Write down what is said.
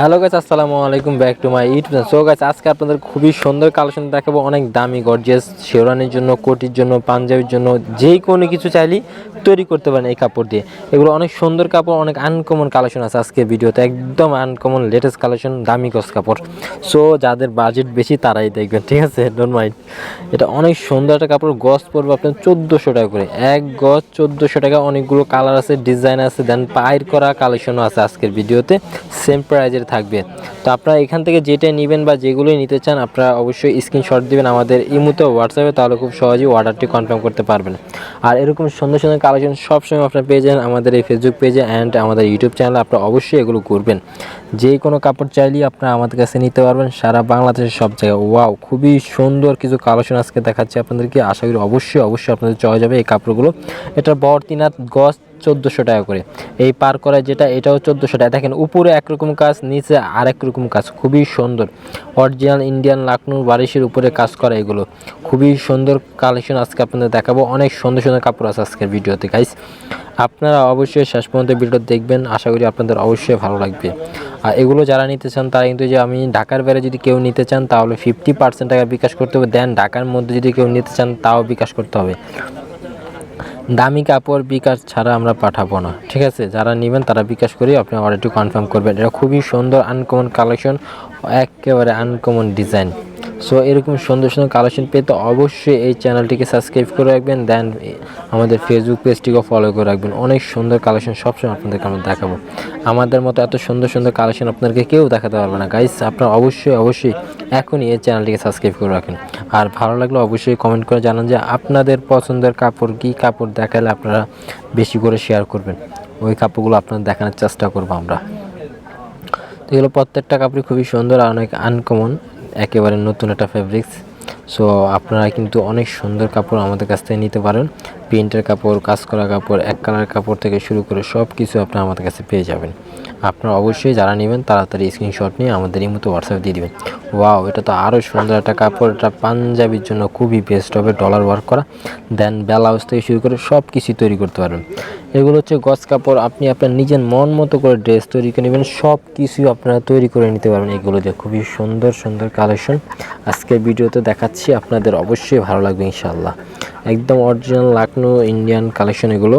Hello গাছ আসসালামু আলাইকুম back to my YouTube so guys আজকে আপনাদের খুবই সুন্দর কালেকশন দেখাবো। অনেক দামি গর্জিয়াস শেওরানির জন্য, কোটির জন্য, পাঞ্জাবির জন্য যেই কোনো কিছু চাইলেই তৈরি করতে পারেন এই কাপড় দিয়ে। এগুলো অনেক সুন্দর কাপড়, অনেক আনকমন কালেকশন আছে আজকে ভিডিওতে। একদম আনকমন লেটেস্ট কালেকশন, দামি গজ কাপড়। সো যাদের বাজেট বেশি, তারাই দেখবেন, ঠিক আছে? ডোন্ট মাইন্ড এটা অনেক সুন্দর একটা কাপড় গজ পড়বে আপনার চোদ্দোশো টাকা করে। এক গজ চোদ্দোশো টাকা, অনেকগুলো কালার আছে ডিজাইন আছে দেন পায়ের করা কালেকশনও আছে আজকের ভিডিওতে। সেম প্রাইজের থাকবে। তো আপনারা এখান থেকে যেটাই নেবেন বা যেগুলোই নিতে চান, আপনারা অবশ্যই স্ক্রিনশট দিবেন আমাদের ইমুতে হোয়াটসঅ্যাপে, তাহলে খুব সহজেই অর্ডারটি কনফার্ম করতে পারবেন। আর এরকম সুন্দর সুন্দর কালেকশন সবসময় আপনারা পেয়ে যান আমাদের এই ফেসবুক পেজে অ্যান্ড আমাদের ইউটিউব চ্যানেলে আপনারা অবশ্যই এগুলো করবেন যে কোনো কাপড় চাইলেই আপনারা আমাদের কাছে নিতে পারবেন, সারা বাংলাদেশের সব জায়গায়। ওয়াও খুবই সুন্দর কিছু কালেকশন আজকে দেখাচ্ছি আপনাদেরকে। আশা করি অবশ্যই অবশ্যই আপনাদের চয়ে যাবে এই কাপড়গুলো। এটার বর্তিনাথ গজ চোদ্দোশো টাকা করে। এই পার করা যেটা, এটাও চোদ্দোশো টাকা। দেখেন, উপরে একরকম কাজ, নিচে আরেক রকম কাজ। খুবই সুন্দর। অরিজিনাল ইন্ডিয়ান লাকনুর বারিশের উপরে কাজ করা এগুলো। খুবই সুন্দর কালেকশন আজকে আপনাদের দেখাবো। অনেক সুন্দর সুন্দর কাপড় আছে আজকের ভিডিওতে গাইস আপনারা অবশ্যই শেষ পর্যন্ত ভিডিও দেখবেন। আশা করি আপনাদের অবশ্যই ভালো লাগবে। আর এগুলো যারা নিতে চান, তারা কিন্তু যে আমি ঢাকার বাইরে যদি কেউ নিতে চান, তাহলে ফিফটি পার্সেন্ট টাকা বিকাশ করতে হবে। দেন ঢাকার মধ্যে যদি কেউ নিতে চান, তাও বিকাশ করতে হবে। দামি কাপড় বিকাশ ছাড়া আমরা পাঠাবো না। ঠিক আছে? যারা নেবেন তারা বিকাশ করে আপনি অর্ডারটি কনফার্ম করবেন। এটা খুবই সুন্দর আনকমন কালেকশন একেবারে আনকমন ডিজাইন সো এরকম সুন্দর সুন্দর কালেকশন পেতে অবশ্যই এই চ্যানেলটিকে সাবস্ক্রাইব করে রাখবেন দেন আমাদের ফেসবুক পেজটিকেও ফলো করে রাখবেন। অনেক সুন্দর কালেকশন সবসময় আপনাদেরকে আমরা দেখাবো। আমাদের মতো এত সুন্দর সুন্দর কালেকশন আপনাদেরকে কেউ দেখাতে পারবে না। গাইস আপনারা অবশ্যই অবশ্যই এখনই এই চ্যানেলটিকে সাবস্ক্রাইব করে রাখেন। আর ভালো লাগলে অবশ্যই কমেন্ট করে জানান যে আপনাদের পছন্দের কাপড়, কী কাপড় দেখালে আপনারা বেশি করে শেয়ার করবেন। ওই কাপড়গুলো আপনাদের দেখানোর চেষ্টা করব আমরা। তো এগুলো প্রত্যেকটা কাপড়ই খুবই সুন্দর আর অনেক আনকমন একেবারে নতুন একটা ফেব্রিক্স সো আপনারা কিন্তু অনেক সুন্দর কাপড় আমাদের কাছ থেকে নিতে পারেন। প্রিন্টের কাপড়, কাজ করা কাপড়, এক কালার কাপড় থেকে শুরু করে সব কিছু আপনারা আমাদের কাছে পেয়ে যাবেন। আপনারা অবশ্যই যারা নেবেন, তাড়াতাড়ি স্ক্রিনশট নিয়ে আমাদের এই মতো হোয়াটসঅ্যাপ দিয়ে দিবেন। ওয়াও এটা তো আরও সুন্দর একটা কাপড়, এটা পাঞ্জাবির জন্য খুবই বেস্ট হবে ডলার ওয়ার্ক করা। দেন ব্লাউজ থেকে শুরু করে সব কিছু তৈরি করতে পারবেন। এগুলো হচ্ছে গজ কাপড়, আপনি আপনার নিজের মন মতো করে ড্রেস তৈরি করে নেবেন সব কিছু আপনারা তৈরি করে নিতে পারবেন এগুলো দিয়ে। খুবই সুন্দর সুন্দর কালেকশন আজকের ভিডিওতে দেখাচ্ছি, আপনাদের অবশ্যই ভালো লাগবে ইনশাল্লাহ একদম অরিজিনাল লাকনো ইন্ডিয়ান কালেকশন এগুলো